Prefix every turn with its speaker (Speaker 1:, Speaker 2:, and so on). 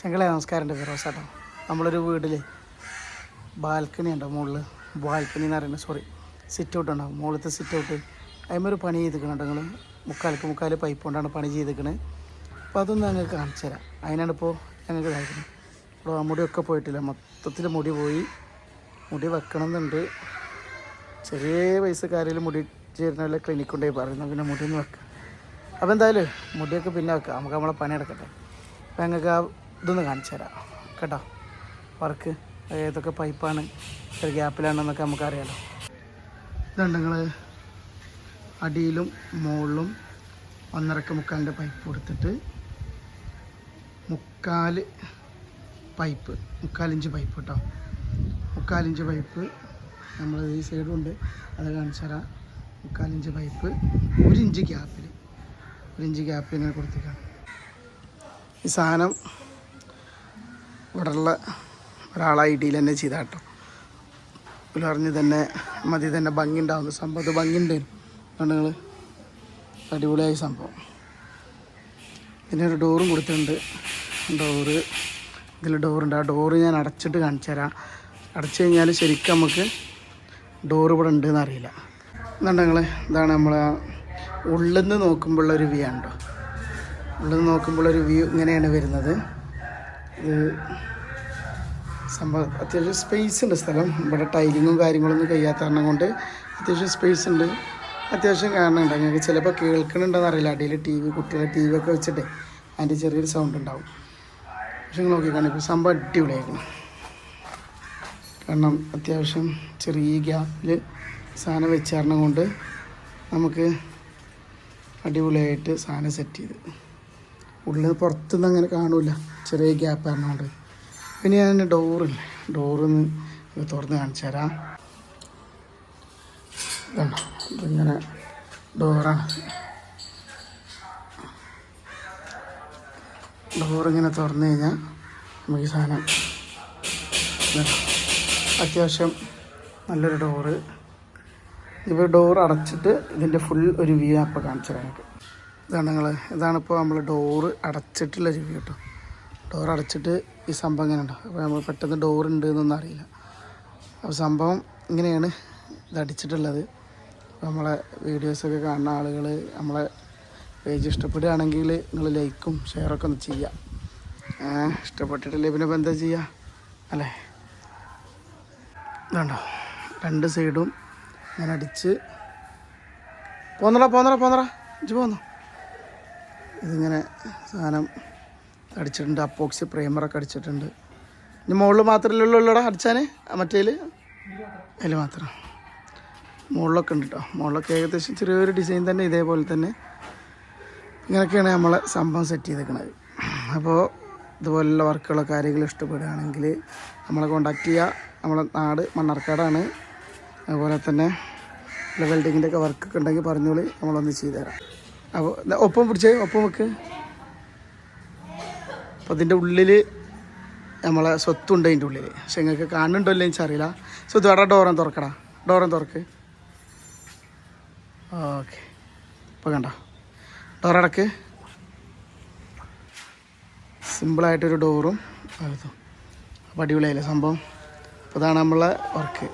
Speaker 1: ചെങ്കളെ നമസ്കാരം ഉണ്ട് ഫിറോസ് ചേട്ടാ നമ്മളൊരു വീട്ടിൽ ബാൽക്കണി ഉണ്ടോ മുകളിൽ ബാൽക്കണി എന്ന് പറയുന്നത് സോറി സിറ്റ് ഔട്ട് ഉണ്ടാവും. മുകളിലത്തെ സിറ്റ് ഔട്ട് അതിമൊരു പണി ചെയ്തിരിക്കണം നിങ്ങൾ മുക്കാൽക്ക് മുക്കാൽ പൈപ്പ് കൊണ്ടാണ് പണി ചെയ്തിരിക്കണത് അപ്പോൾ അതൊന്ന് ഞങ്ങൾക്ക് കാണിച്ചു തരാം. അതിനാണ് ഇപ്പോൾ ഞങ്ങൾക്ക് ഇതാക്കുന്നത് ഇപ്പോൾ ആ മുടിയൊക്കെ പോയിട്ടില്ല. മൊത്തത്തിൽ മുടി പോയി. മുടി വെക്കണം എന്നുണ്ട് ചെറിയ വയസ്സുകാരിൽ മുടി ചേരുന്നവരെ ക്ലിനിക്ക് കൊണ്ടുപോയി പറയുന്നു. പിന്നെ മുടി ഒന്ന് വെക്കാം. അപ്പോൾ എന്തായാലും മുടിയൊക്കെ പിന്നെ വെക്കാം. നമുക്ക് നമ്മളെ പണി എടുക്കട്ടെ അപ്പോൾ ഞങ്ങൾക്ക് ആ ഇതൊന്ന് കാണിച്ചു തരാം. കേട്ടോ? വർക്ക് ഏതൊക്കെ പൈപ്പാണ് എത്ര ഗ്യാപ്പിലാണെന്നൊക്കെ നമുക്കറിയാലോ. ഇതുണ്ട് നിങ്ങൾ അടിയിലും മുകളിലും ഒന്നരക്ക് മുക്കാലിന്റെ പൈപ്പ് കൊടുത്തിട്ട് മുക്കാൽ പൈപ്പ് മുക്കാലിഞ്ച് പൈപ്പ് കേട്ടോ. മുക്കാലിഞ്ച് പൈപ്പ് നമ്മൾ ഈ സൈഡും ഉണ്ട്. അത് കാണിച്ചു തരാം. മുക്കാലിഞ്ച് പൈപ്പ് ഒരു ഇഞ്ച് ഗ്യാപ്പിൽ ഒരു ഇഞ്ച് ഇങ്ങനെ കൊടുത്തേക്കാണ് ഈ സാധനം ഇവിടെയുള്ള ഒരാളെ ഐഡിയിൽ തന്നെ ചെയ്ത കേട്ടോ. പുലർഞ്ഞ് തന്നെ മതി തന്നെ ഭംഗി ഉണ്ടാവുന്ന സംഭവം. അത് ഭംഗി ഉണ്ടായിരുന്നു നിങ്ങൾ അടിപൊളിയായ സംഭവം. പിന്നെ ഒരു ഡോറും കൊടുത്തിട്ടുണ്ട്. ഡോറ്. ഇതിൽ ഡോറുണ്ട്. ആ ഡോറ് ഞാൻ അടച്ചിട്ട് കാണിച്ചു തരാം. അടച്ചു കഴിഞ്ഞാൽ ശരിക്കും നമുക്ക് ഡോറ് ഇവിടെ ഉണ്ടെന്ന് അറിയില്ല എന്നുണ്ട് ഇതാണ് നമ്മൾ ഉള്ളിൽ നിന്ന് നോക്കുമ്പോഴുള്ള ഒരു വ്യൂ കേട്ടോ. ഉള്ളിൽ നിന്ന് നോക്കുമ്പോഴുള്ളൊരു വ്യൂ ഇങ്ങനെയാണ് വരുന്നത്. ഇത് സംഭവം അത്യാവശ്യം സ്പേസ് ഉണ്ട് സ്ഥലം. ഇവിടെ ടൈലിങ്ങും കാര്യങ്ങളൊന്നും കഴിയാത്ത കാരണം കൊണ്ട് അത്യാവശ്യം സ്പേസ് ഉണ്ട്. അത്യാവശ്യം കാണുന്നുണ്ട് ഞങ്ങൾക്ക് ചിലപ്പോൾ കേൾക്കണുണ്ടെന്ന് അറിയില്ല. അടിയിൽ ടി വി കുട്ടികളെ ടി വി ഒക്കെ വെച്ചിട്ട് അതിന്റെ ചെറിയൊരു സൗണ്ട് ഉണ്ടാവും. പക്ഷെ നിങ്ങൾ നോക്കിക്കാണെ ഇപ്പോൾ സംഭവം അടിപൊളിയായിരിക്കണം കാരണം അത്യാവശ്യം ചെറിയ ഗ്യാപ്പിൽ സാധനം വെച്ചാരണം കൊണ്ട് നമുക്ക് അടിപൊളിയായിട്ട് സാധനം സെറ്റ് ചെയ്ത്. ഉള്ളിൽ പുറത്തുനിന്ന് അങ്ങനെ കാണില്ല ചെറിയ ഗ്യാപ്പ് ആയിരുന്നുകൊണ്ട് പിന്നെ ഞാൻ ഡോറില്ലേ ഡോറിന്ന് ഇത് തുറന്ന് കാണിച്ചു തരാം. ഇതുണ്ടോ? ഇതിങ്ങനെ ഡോറാണ് ഡോറിങ്ങനെ തുറന്നു കഴിഞ്ഞാൽ നമുക്ക് ഈ സാധനം. അത്യാവശ്യം നല്ലൊരു ഡോറ് ഇപ്പോൾ ഡോർ അടച്ചിട്ട് ഇതിന്റെ ഫുൾ ഒരു വ്യൂ അപ്പോൾ കാണിച്ചു തരാം ഇതാണ് നിങ്ങൾ ഇതാണിപ്പോൾ നമ്മൾ ഡോറ് അടച്ചിട്ടുള്ള ഒരു വ്യൂ കേട്ടോ ഡോർ അടച്ചിട്ട് ഈ സംഭവം ഇങ്ങനെ ഉണ്ടോ അപ്പോൾ നമ്മൾ പെട്ടെന്ന് ഡോർ ഉണ്ട് എന്നൊന്നും അറിയില്ല. അപ്പോൾ സംഭവം ഇങ്ങനെയാണ് ഇത് അടിച്ചിട്ടുള്ളത്. നമ്മളെ വീഡിയോസൊക്കെ കാണുന്ന ആളുകൾ നമ്മളെ പേജ് ഇഷ്ടപ്പെടുകയാണെങ്കിൽ നിങ്ങൾ ലൈക്കും ഷെയറൊക്കെ ഒന്ന് ചെയ്യാം. ഇഷ്ടപ്പെട്ടിട്ടില്ലേ പിന്നെ എന്താ ചെയ്യുക അല്ലേ? ഇതുണ്ടോ. രണ്ട് സൈഡും ഇങ്ങനെ അടിച്ച്. പോന്നടാ പോന്നടാ പോന്നടാ. ഇജ്ജ് പോന്നോ? ഇതിങ്ങനെ സാധനം അടിച്ചിട്ടുണ്ട് അപ്പോക്സി പ്രൈമറൊക്കെ അടിച്ചിട്ടുണ്ട് ഇനി മുകളിൽ മാത്രമല്ലേ ഉള്ളൂടാ അടിച്ചാൽ മറ്റേൽ? അതിൽ മാത്രം. മുകളിലൊക്കെ ഉണ്ട് കേട്ടോ മുകളിലൊക്കെ ഏകദേശം ചെറിയൊരു ഡിസൈൻ തന്നെ ഇതേപോലെ തന്നെ. ഇങ്ങനെയൊക്കെയാണ് നമ്മൾ സംഭവം സെറ്റ് ചെയ്തേക്കണത്. അപ്പോൾ ഇതുപോലുള്ള വർക്കുകളോ കാര്യങ്ങളോ ഇഷ്ടപ്പെടുകയാണെങ്കിൽ നമ്മളെ കോണ്ടാക്ട് ചെയ്യുക. നമ്മളെ നാട് മണ്ണാർക്കാടാണ്. അതുപോലെ തന്നെ വെൽഡിങ്ങിന്റെയൊക്കെ വർക്കൊക്കെ ഉണ്ടെങ്കിൽ പറഞ്ഞോളി നമ്മളൊന്ന് ചെയ്തു തരാം അപ്പോൾ ഒപ്പം പിടിച്ചേ ഒപ്പം വെക്ക്. അപ്പോൾ അതിന്റെ ഉള്ളിൽ നമ്മളെ സ്വത്തുണ്ട് അതിന്റെ ഉള്ളിൽ പക്ഷെ നിങ്ങൾക്ക് കാണുന്നുണ്ടോ ഇല്ല എനിക്കറിയില്ല സ്വത്ത് വേടാ ഡോറം തുറക്കടാ. ഡോറം തുറക്ക്. ഓക്കെ ഇപ്പോൾ കണ്ടോ. ഡോറടക്ക് സിമ്പിളായിട്ടൊരു ഡോറും അതും. അപ്പോൾ അടിപൊളിയായില്ലേ സംഭവം. അപ്പോൾ അതാണ് നമ്മളെ വർക്ക്